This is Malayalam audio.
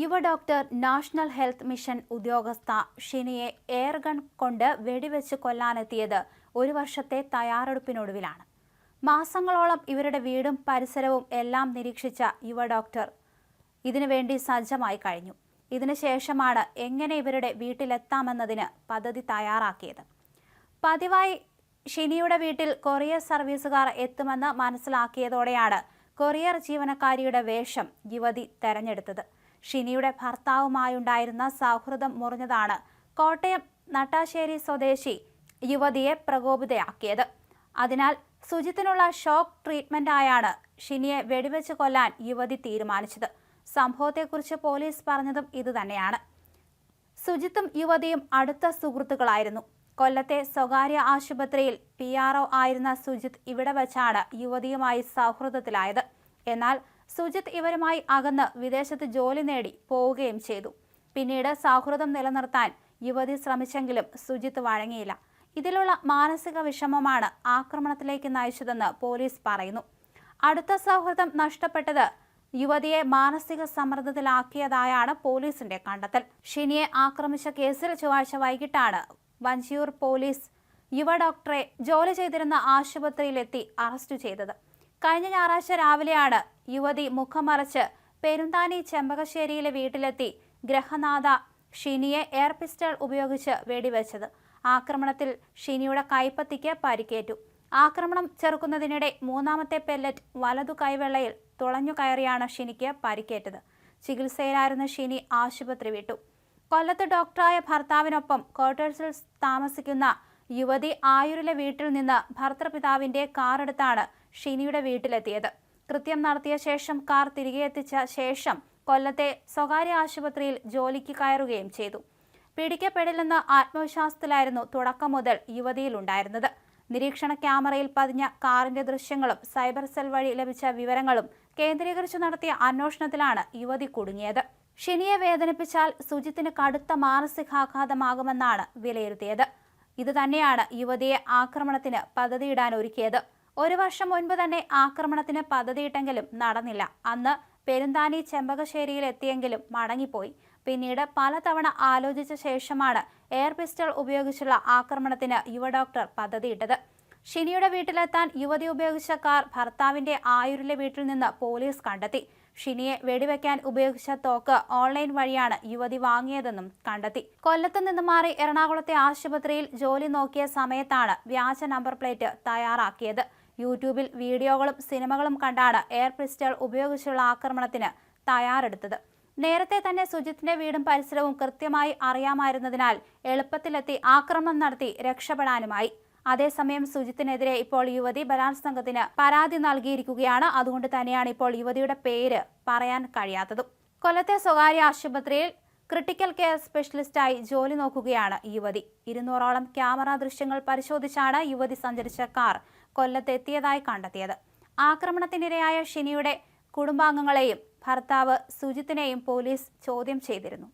യുവ ഡോക്ടർ നാഷണൽ ഹെൽത്ത് മിഷൻ ഉദ്യോഗസ്ഥ ഷിനിയെ എയർഗൺ കൊണ്ട് വെടിവെച്ച് കൊല്ലാനെത്തിയത് ഒരു വർഷത്തെ തയ്യാറെടുപ്പിനൊടുവിലാണ്. മാസങ്ങളോളം ഇവരുടെ വീടും പരിസരവും എല്ലാം നിരീക്ഷിച്ച യുവ ഡോക്ടർ ഇതിനുവേണ്ടി സജ്ജമായി കഴിഞ്ഞു. ഇതിനുശേഷമാണ് എങ്ങനെ ഇവരുടെ വീട്ടിലെത്താമെന്നതിന് പദ്ധതി തയ്യാറാക്കിയത്. പതിവായി ഷിനിയുടെ വീട്ടിൽ കൊറിയർ സർവീസുകാർ എത്തുമെന്ന് മനസ്സിലാക്കിയതോടെയാണ് കൊറിയർ ജീവനക്കാരിയുടെ വേഷം യുവതി തെരഞ്ഞെടുത്തത്. ഷിനിയുടെ ഭർത്താവുമായുണ്ടായിരുന്ന സൗഹൃദം മുറിഞ്ഞതാണ് കോട്ടയം നട്ടാശ്ശേരി സ്വദേശി യുവതിയെ പ്രകോപിതയാക്കിയത്. അതിനാൽ സുജിത്തിനുള്ള ഷോക്ക് ട്രീറ്റ്മെന്റായാണ് ഷിനിയെ വെടിവെച്ച് കൊല്ലാൻ യുവതി തീരുമാനിച്ചത്. സംഭവത്തെക്കുറിച്ച് പോലീസ് പറഞ്ഞതും ഇതുതന്നെയാണ്. സുജിത്തും യുവതിയും അടുത്ത സുഹൃത്തുക്കളായിരുന്നു. കൊല്ലത്തെ സ്വകാര്യ ആശുപത്രിയിൽ പി ആർ ആയിരുന്ന സുജിത്ത് ഇവിടെ വച്ചാണ് യുവതിയുമായി സൗഹൃദത്തിലായത്. എന്നാൽ സുജിത്ത് ഇവരുമായി അകന്ന് വിദേശത്ത് ജോലി നേടി പോവുകയും ചെയ്തു. പിന്നീട് സൗഹൃദം നിലനിർത്താൻ യുവതി ശ്രമിച്ചെങ്കിലും സുജിത്ത് വഴങ്ങിയില്ല. ഇതിലുള്ള മാനസിക വിഷമമാണ് ആക്രമണത്തിലേക്ക് നയിച്ചതെന്ന് പോലീസ് പറയുന്നു. അടുത്ത സൗഹൃദം നഷ്ടപ്പെട്ടത് യുവതിയെ മാനസിക സമ്മർദ്ദത്തിലാക്കിയതായാണ് പോലീസിന്റെ കണ്ടെത്തൽ. ഷിനിയെ ആക്രമിച്ച കേസിൽ ചൊവ്വാഴ്ച വൈകിട്ടാണ് വഞ്ചിയൂർ പോലീസ് യുവ ഡോക്ടറെ ജോലി ചെയ്തിരുന്ന ആശുപത്രിയിലെത്തി അറസ്റ്റ് ചെയ്തത്. കഴിഞ്ഞ ഞായറാഴ്ച രാവിലെയാണ് യുവതി മുഖമറച്ച് പെരുന്താനി ചെമ്പകശ്ശേരിയിലെ വീട്ടിലെത്തി ഗ്രഹനാഥ ഷിനിയെ എയർ പിസ്റ്റൾ ഉപയോഗിച്ച് വെടിവെച്ചത്. ആക്രമണത്തിൽ ഷിനിയുടെ കൈപ്പത്തിക്ക് പരിക്കേറ്റു. ആക്രമണം ചെറുക്കുന്നതിനിടെ മൂന്നാമത്തെ പെല്ലറ്റ് വലതു കൈവെള്ളയിൽ തുളഞ്ഞു കയറിയാണ് ഷിനിക്ക് പരിക്കേറ്റത്. ചികിത്സയിലായിരുന്ന ഷിനി ആശുപത്രി വിട്ടു. കൊല്ലത്ത് ഡോക്ടറായ ഭർത്താവിനൊപ്പം ക്വാർട്ടേഴ്സിൽ താമസിക്കുന്ന യുവതി ആയുരിലെ വീട്ടിൽ നിന്ന് ഭർത്തൃപിതാവിന്റെ കാറെടുത്താണ് ഷിനിയുടെ വീട്ടിലെത്തിയത്. കൃത്യം നടത്തിയ ശേഷം കാർ തിരികെ എത്തിച്ച ശേഷം കൊല്ലത്തെ സ്വകാര്യ ആശുപത്രിയിൽ ജോലിക്ക് കയറുകയും ചെയ്തു. പിടിക്കപ്പെടില്ലെന്ന ആത്മവിശ്വാസത്തിലായിരുന്നു തുടക്കം മുതൽ യുവതിയിലുണ്ടായിരുന്നത്. നിരീക്ഷണ ക്യാമറയിൽ പതിഞ്ഞ കാറിന്റെ ദൃശ്യങ്ങളും സൈബർ സെൽ വഴി ലഭിച്ച വിവരങ്ങളും കേന്ദ്രീകരിച്ചു നടത്തിയ അന്വേഷണത്തിലാണ് യുവതി കുടുങ്ങിയത്. ഷിനിയെ വേദനിപ്പിച്ചാൽ സുജിത്തിന് കടുത്ത മാനസികാഘാതമാകുമെന്നാണ് വിലയിരുത്തിയത്. ഇത് തന്നെയാണ് യുവതിയെ ആക്രമണത്തിന് പദ്ധതിയിടാൻ ഒരുക്കിയത്. ഒരു വർഷം മുൻപ് തന്നെ ആക്രമണത്തിന് പദ്ധതിയിട്ടെങ്കിലും നടന്നില്ല. അന്ന് പെരുന്താനി ചെമ്പകശ്ശേരിയിൽ എത്തിയെങ്കിലും മടങ്ങിപ്പോയി. പിന്നീട് പലതവണ ആലോചിച്ച ശേഷമാണ് എയർ പിസ്റ്റൾ ഉപയോഗിച്ചുള്ള ആക്രമണത്തിന് യുവ ഡോക്ടർ പദ്ധതിയിട്ടത്. ഷിനിയുടെ വീട്ടിലെത്താൻ യുവതി ഉപയോഗിച്ച കാർ ഭർത്താവിന്റെ ആയൂരിലെ വീട്ടിൽ നിന്ന് പോലീസ് കണ്ടെത്തി. ഷിനിയെ വെടിവെക്കാൻ ഉപയോഗിച്ച തോക്ക് ഓൺലൈൻ വഴിയാണ് യുവതി വാങ്ങിയതെന്നും കണ്ടെത്തി. കൊല്ലത്ത് നിന്ന് മാറി എറണാകുളത്തെ ആശുപത്രിയിൽ ജോലി നോക്കിയ സമയത്താണ് വ്യാജ നമ്പർ പ്ലേറ്റ് തയ്യാറാക്കിയത്. യൂട്യൂബിൽ വീഡിയോകളും സിനിമകളും കണ്ടാണ് എയർ പിസ്റ്റൾ ഉപയോഗിച്ചുള്ള ആക്രമണത്തിന് തയ്യാറെടുത്തത്. നേരത്തെ തന്നെ സുജിത്തിന്റെ വീടും പരിസരവും കൃത്യമായി അറിയാമായിരുന്നതിനാൽ എളുപ്പത്തിലെത്തി ആക്രമണം നടത്തി രക്ഷപ്പെടാനുമായി. അതേസമയം സുജിത്തിനെതിരെ ഇപ്പോൾ യുവതി ബലാത്സംഗത്തിന് പരാതി നൽകിയിരിക്കുകയാണ്. അതുകൊണ്ട് തന്നെയാണ് ഇപ്പോൾ യുവതിയുടെ പേര് പറയാൻ കഴിയാത്തതും. കൊല്ലത്തെ സ്വകാര്യ ആശുപത്രിയിൽ ക്രിട്ടിക്കൽ കെയർ സ്പെഷ്യലിസ്റ്റായി ജോലി നോക്കുകയാണ് യുവതി. ഇരുന്നൂറോളം ക്യാമറ ദൃശ്യങ്ങൾ പരിശോധിച്ചാണ് യുവതി സഞ്ചരിച്ച കാർ കൊല്ലത്തെത്തിയതായി കണ്ടെത്തിയത്. ആക്രമണത്തിനിരയായ ഷിനിയുടെ കുടുംബാംഗങ്ങളെയും ഭർത്താവ് സുജിത്തിനെയും പോലീസ് ചോദ്യം ചെയ്തിരുന്നു.